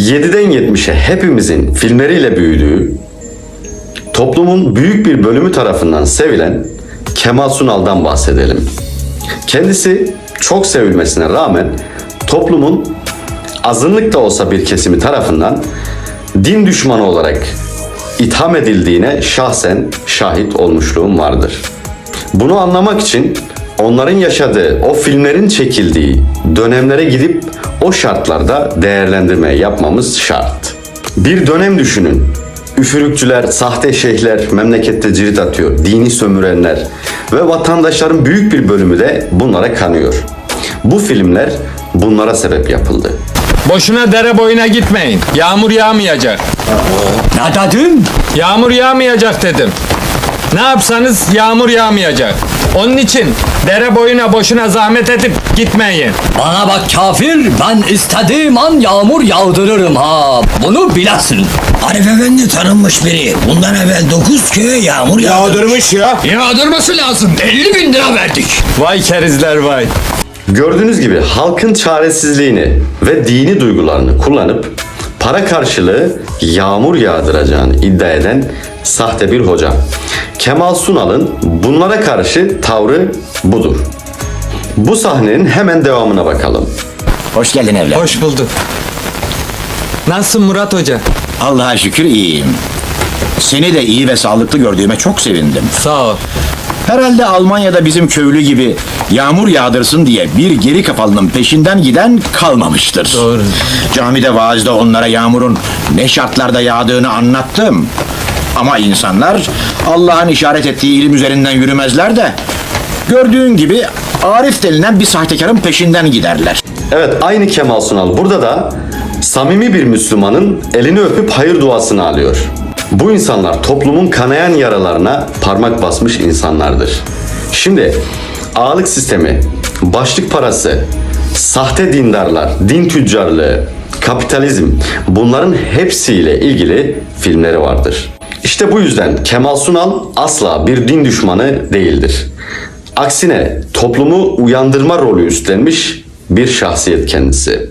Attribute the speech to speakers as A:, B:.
A: 7'den 70'e hepimizin filmleriyle büyüdüğü, toplumun büyük bir bölümü tarafından sevilen Kemal Sunal'dan bahsedelim. Kendisi çok sevilmesine rağmen toplumun azınlık da olsa bir kesimi tarafından din düşmanı olarak itham edildiğine şahsen şahit olmuşluğum vardır. Bunu anlamak için onların yaşadığı, o filmlerin çekildiği dönemlere gidip o şartlarda değerlendirme yapmamız şart. Bir dönem düşünün. Üfürükçüler, sahte şeyhler memlekette cirit atıyor, dini sömürenler ve vatandaşların büyük bir bölümü de bunlara kanıyor. Bu filmler bunlara sebep yapıldı.
B: Boşuna dere boyuna gitmeyin. Yağmur yağmayacak.
C: Ne dedin?
B: Yağmur yağmayacak dedim. Ne yapsanız yağmur yağmayacak. Onun için dere boyuna boşuna zahmet edip gitmeyin.
C: Bana bak kafir ben istediğim an yağmur yağdırırım ha. Bunu bilesin.
D: Arif Efendi tanınmış biri. Bundan evvel 9 köye yağmur yağdı.
E: Yağdırmış ya.
C: Yağdırması lazım. 50 bin lira verdik.
B: Vay kerizler vay.
A: Gördüğünüz gibi halkın çaresizliğini ve dini duygularını kullanıp para karşılığı yağmur yağdıracağını iddia eden sahte bir hoca. Kemal Sunal'ın bunlara karşı tavrı budur. Bu sahnenin hemen devamına bakalım.
F: Hoş geldin evlat.
B: Hoş bulduk. Nasılsın Murat Hoca?
F: Allah'a şükür iyiyim. Seni de iyi ve sağlıklı gördüğüme çok sevindim.
B: Sağ ol.
F: Herhalde Almanya'da bizim köylü gibi yağmur yağdırsın diye bir geri kafalının peşinden giden kalmamıştır.
B: Doğru.
F: Camide vaazda onlara yağmurun ne şartlarda yağdığını anlattım. Ama insanlar Allah'ın işaret ettiği ilim üzerinden yürümezler de gördüğün gibi Arif denilen bir sahtekarın peşinden giderler.
A: Evet aynı Kemal Sunal burada da samimi bir Müslümanın elini öpüp hayır duasını alıyor. Bu insanlar toplumun kanayan yaralarına parmak basmış insanlardır. Şimdi ağalık sistemi, başlık parası, sahte dindarlar, din tüccarlığı, kapitalizm bunların hepsiyle ilgili filmleri vardır. İşte bu yüzden Kemal Sunal asla bir din düşmanı değildir. Aksine toplumu uyandırma rolü üstlenmiş bir şahsiyet kendisi.